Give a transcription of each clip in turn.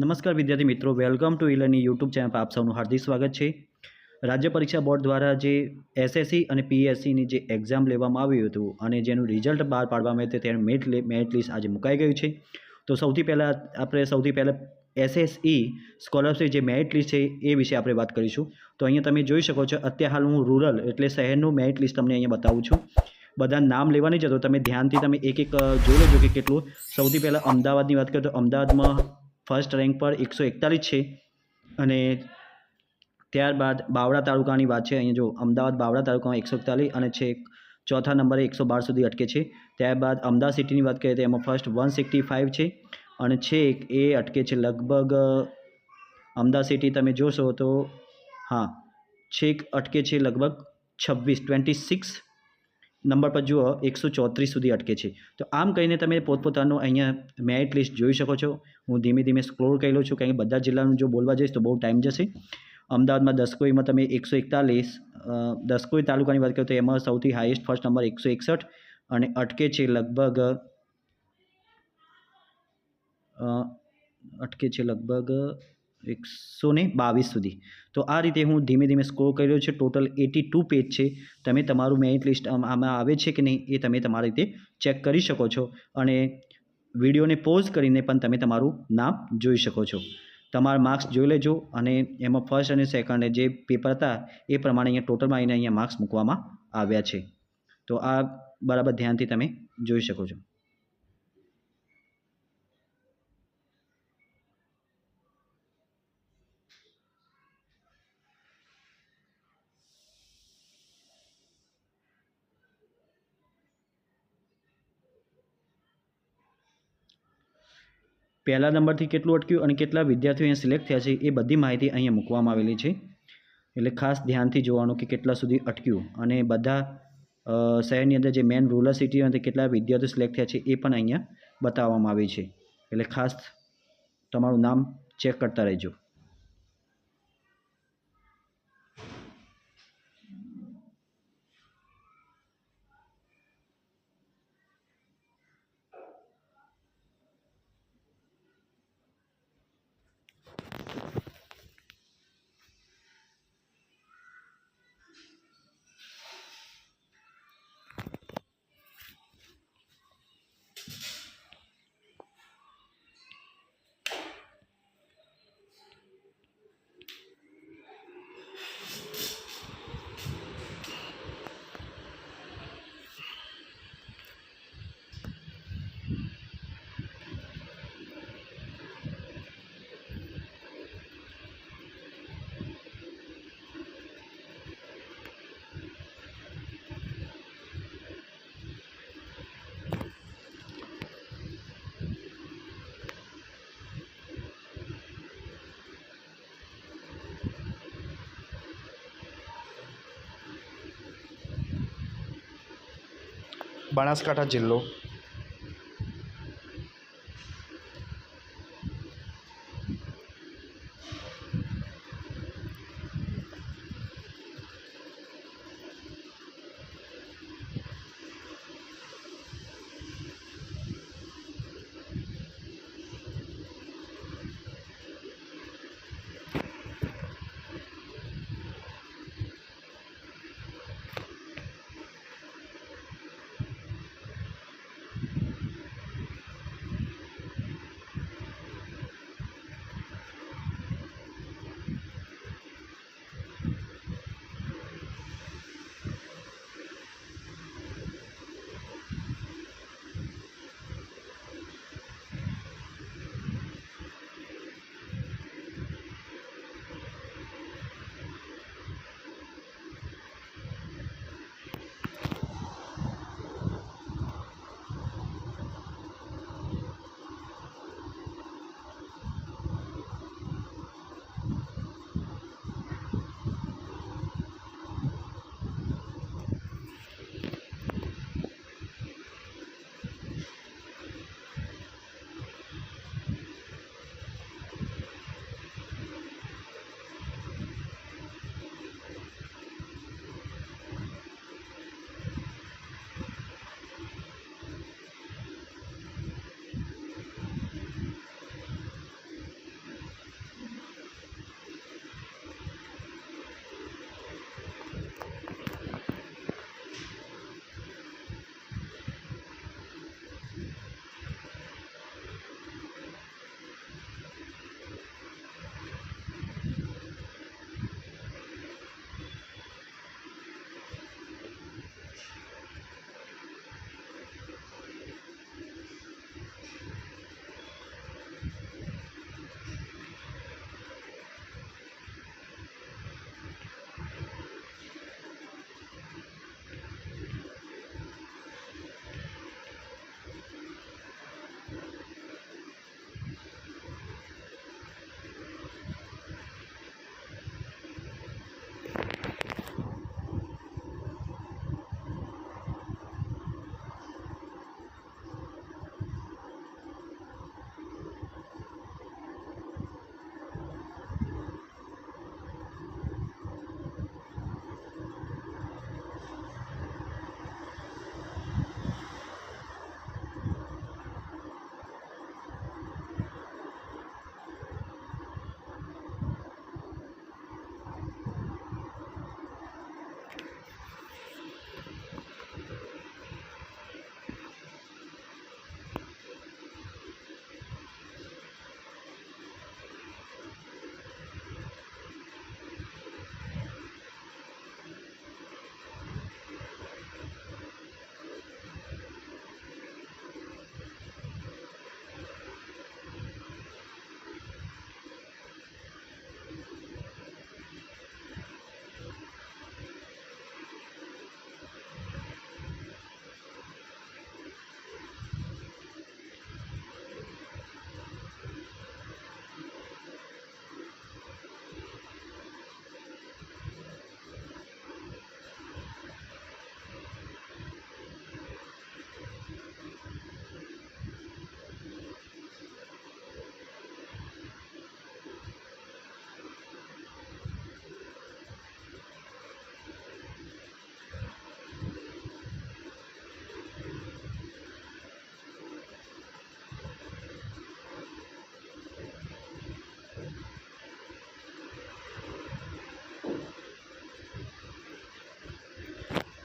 નમસ્કાર વિદ્યાર્થી મિત્રો, વેલકમ ટુ ઇલરની યુટ્યુબ ચેનલ પર આપ સૌનું હાર્દિક સ્વાગત છે. રાજ્ય પરીક્ષા બોર્ડ દ્વારા જે એસએસસી અને પીએસસીની જે એક્ઝામ લેવામાં આવ્યું હતું અને જેનું રિઝલ્ટ બહાર પાડવામાં આવ્યું તેનું મેટ મેરિટ લિસ્ટ આજે મુકાઈ ગયું છે. તો સૌથી પહેલાં આપણે સૌથી પહેલાં એસએસઈ સ્કોલરશિપ જે મેરિટ લિસ્ટ છે એ વિશે આપણે વાત કરીશું. તો અહીંયા તમે જોઈ શકો છો, અત્યારે હાલ હું રૂરલ એટલે શહેરનું મેરિટ લિસ્ટ તમને અહીંયા બતાવું છું. બધા નામ લેવા નહીં જતો તમે ધ્યાનથી તમે એક એક જોઈ લેજો કે કેટલું. સૌથી પહેલાં અમદાવાદની વાત કરીએ તો અમદાવાદમાં ફર્સ્ટ રેન્ક પર એકસો એકતાલીસ છે અને ત્યારબાદ બાવળા તાલુકાની વાત છે, અહીંયા જો અમદાવાદ બાવળા તાલુકામાં એકસો એકતાલીસ અને છે ચોથા નંબરે એકસો બાર સુધી અટકે છે. ત્યારબાદ અમદાવાદ સિટીની વાત કરીએ તો એમાં ફર્સ્ટ વન સિક્સટી ફાઇવ છે અને છેક એ અટકે છે લગભગ, અમદાવાદ સિટી તમે જોશો તો હા, છેક અટકે છે લગભગ છવ્વીસ, ટ્વેન્ટી સિક્સ નંબર પર જુઓ, એકસો ચોત્રીસ સુધી અટકે છે. તો આમ કહીને તમે પોતપોતાનું અહીંયા મેરિટ લિસ્ટ જોઈ શકો છો. હું ધીમે ધીમે સ્ક્રોલ કરી છું, કારણ કે બધા જિલ્લાનું જો બોલવા જઈશ તો બહુ ટાઈમ જશે. અમદાવાદમાં દસકોઈમાં તમે એકસો એકતાલીસ દસકોઈ તાલુકાની વાત કરો તો એમાં સૌથી હાઈએસ્ટ ફર્સ્ટ નંબર એકસો એકસઠ અને અટકે છે લગભગ અટકે છે લગભગ એકસો ને બાવીસ સુધી. તો આ રીતે હું ધીમે ધીમે સ્કોર કરી રહ્યો છું. ટોટલ એટી ટુ પેજ છે. તમે તમારું મેરિટ લિસ્ટ આમાં આવે છે કે નહીં એ તમે તમારી રીતે ચેક કરી શકો છો અને વિડીયોને પોઝ કરીને પણ તમે તમારું નામ જોઈ શકો છો. તમારા માર્ક્સ જોઈ લેજો અને એમાં ફર્સ્ટ અને સેકન્ડ જે પેપર હતા એ પ્રમાણે અહીંયા ટોટલમાં આવીને અહીંયા માર્ક્સ મૂકવામાં આવ્યા છે. તો આ બરાબર ધ્યાનથી તમે જોઈ શકો છો. પહેલા નંબરથી કેટલું અટક્યું અને કેટલા વિદ્યાર્થીઓ અહીંયા સિલેક્ટ થયા છે એ બધી માહિતી અહીંયા મૂકવામાં આવેલી છે. એટલે ખાસ ધ્યાનથી જોવાનું કે કેટલા સુધી અટક્યું અને બધા શહેરની અંદર જે મેન રૂરલ સિટી અંદર કેટલા વિદ્યાર્થીઓ સિલેક્ટ થયા છે એ પણ અહીંયા બતાવવામાં આવી છે. એટલે ખાસ તમારું નામ ચેક કરતા રહેજો. બનાસકાંઠા જિલ્લો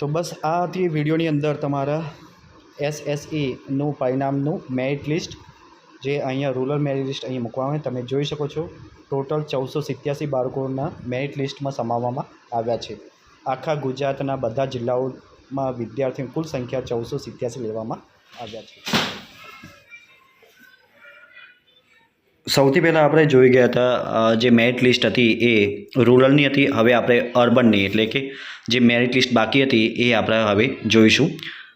તો બસ આ હતી વિડીયોની અંદર તમારા એસએસઈનું પરિણામનું મેરિટ લિસ્ટ જે અહીંયા રૂરલ મેરિટ લિસ્ટ અહીં મૂકવામાં તમે જોઈ શકો છો. ટોટલ ચૌદસો સિત્યાસી બાળકોના મેરિટ લિસ્ટમાં સમાવવામાં આવ્યા છે. આખા ગુજરાતના બધા જિલ્લાઓમાં વિદ્યાર્થીઓની કુલ સંખ્યા ચૌદસો સિત્યાસી લેવામાં આવ્યા છે. સૌથી પહેલાં આપણે જોઈ ગયા હતા જે મેરિટ લિસ્ટ હતી એ રૂરલની હતી. હવે આપણે અર્બનની, એટલે કે જે મેરિટ લિસ્ટ બાકી હતી એ આપણે હવે જોઈશું.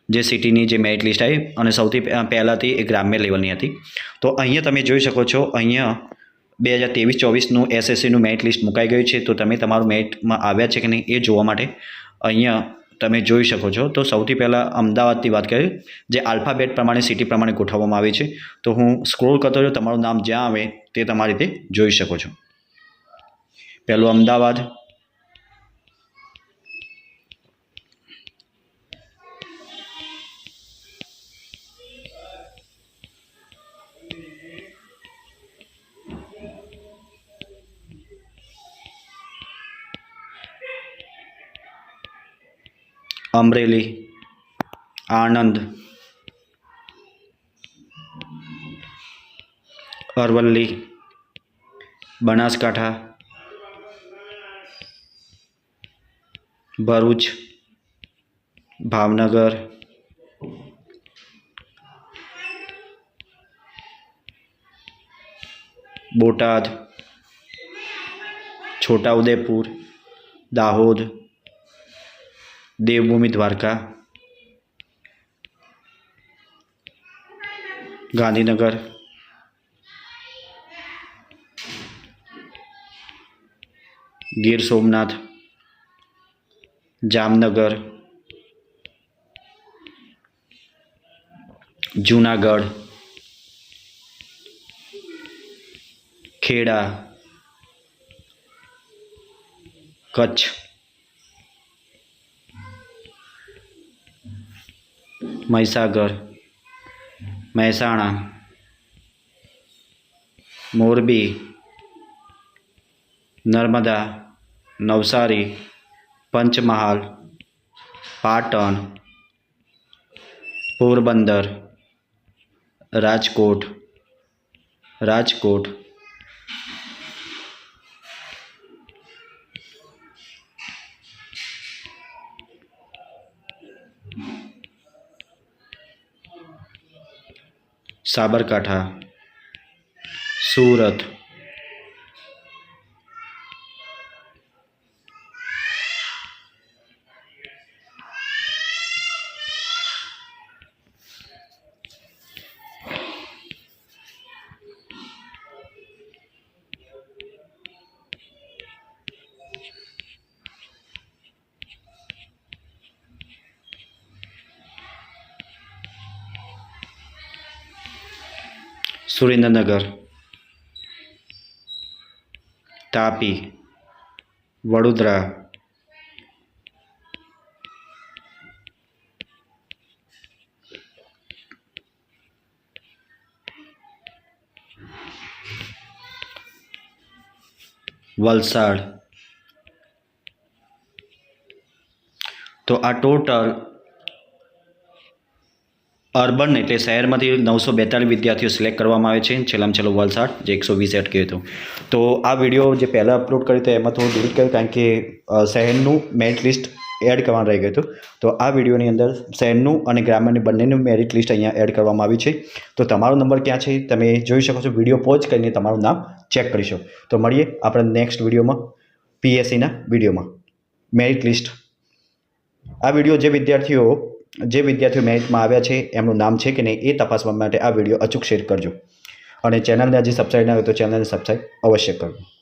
જે સિટીની જે મેરિટ લિસ્ટ આવી અને સૌથી પહે- પહેલાંથી એ ગ્રામ્ય લેવલની હતી. તો અહીંયા તમે જોઈ શકો છો, અહીંયા બે હજાર ત્રેવીસ, ચોવીસનું એસએસસીનું મેરિટ લિસ્ટ મુકાઈ ગયું છે. તો તમે તમારું મેરિટમાં આવ્યા છે કે નહીં એ જોવા માટે અહીંયા તમે જોઈ શકો છો. તો સૌથી પહેલાં અમદાવાદથી વાત કરીએ. જે આલ્ફાબેટ પ્રમાણે સિટી પ્રમાણે ગોઠવવામાં આવી છે. તો હું સ્ક્રોલ કરતો રહ્યો. તમારું નામ જ્યાં આવે તે તમારી રીતે જોઈ શકો છો. પહેલું અમદાવાદ અમરેલી આણંદ અરવલ્લી બનાસકાંઠા ભરૂચ ભાવનગર બોટાદ છોટાઉદેપુર દાહોદ देवभूमि द्वारका गांधीनगर गिर सोमनाथ जामनगर जूनागढ़ खेड़ा कच्छ। મહીસાગર મહેસાણા મોરબી નર્મદા નવસારી પંચમહાલ પાટણ પોરબંદર રાજકોટ રાજકોટ સાબરકાંઠા સુરત. સુરેન્દ્રનગર તાપી વડોદરા વલસાડ તો આ ટોટલ અર્બન એટલે શહેરમાંથી નવસો બેતાલીસ વિદ્યાર્થીઓ સિલેક્ટ કરવામાં આવે છે. છેલ્લામાં છેલ્લો વલસાડ જે એકસો વીસ અટક્યો હતો. તો આ વીડિયો જે પહેલાં અપલોડ કર્યો હતો એમાં થોડું ડિલીટ કર્યું કારણ કે શહેરનું મેરિટ લિસ્ટ એડ કરવાનું રહી ગયું હતું. તો આ વિડીયોની અંદર શહેરનું અને ગ્રામ્યની બંનેનું મેરિટ લિસ્ટ અહીંયા એડ કરવામાં આવી છે. તો તમારો નંબર ક્યાં છે તમે જોઈ શકો છો. વીડિયો પોઝ કરીને તમારું નામ ચેક કરી શકો. તો મળીએ આપણે નેક્સ્ટ વિડીયોમાં પીએસસીના વિડીયોમાં મેરિટ લિસ્ટ આ વીડિયો જે વિદ્યાર્થીઓ જે વિદ્યાર્થીઓ મેરિટમાં આવ્યા છે, એમનું નામ છે કે નહીં એ તપાસવા માટે આ વીડિયો અચૂક શેર કરજો. અને ચેનલને હજી સબસ્ક્રાઈબ ના હોય તો ચેનલને સબસ્ક્રાઈબ અવશ્ય કરજો.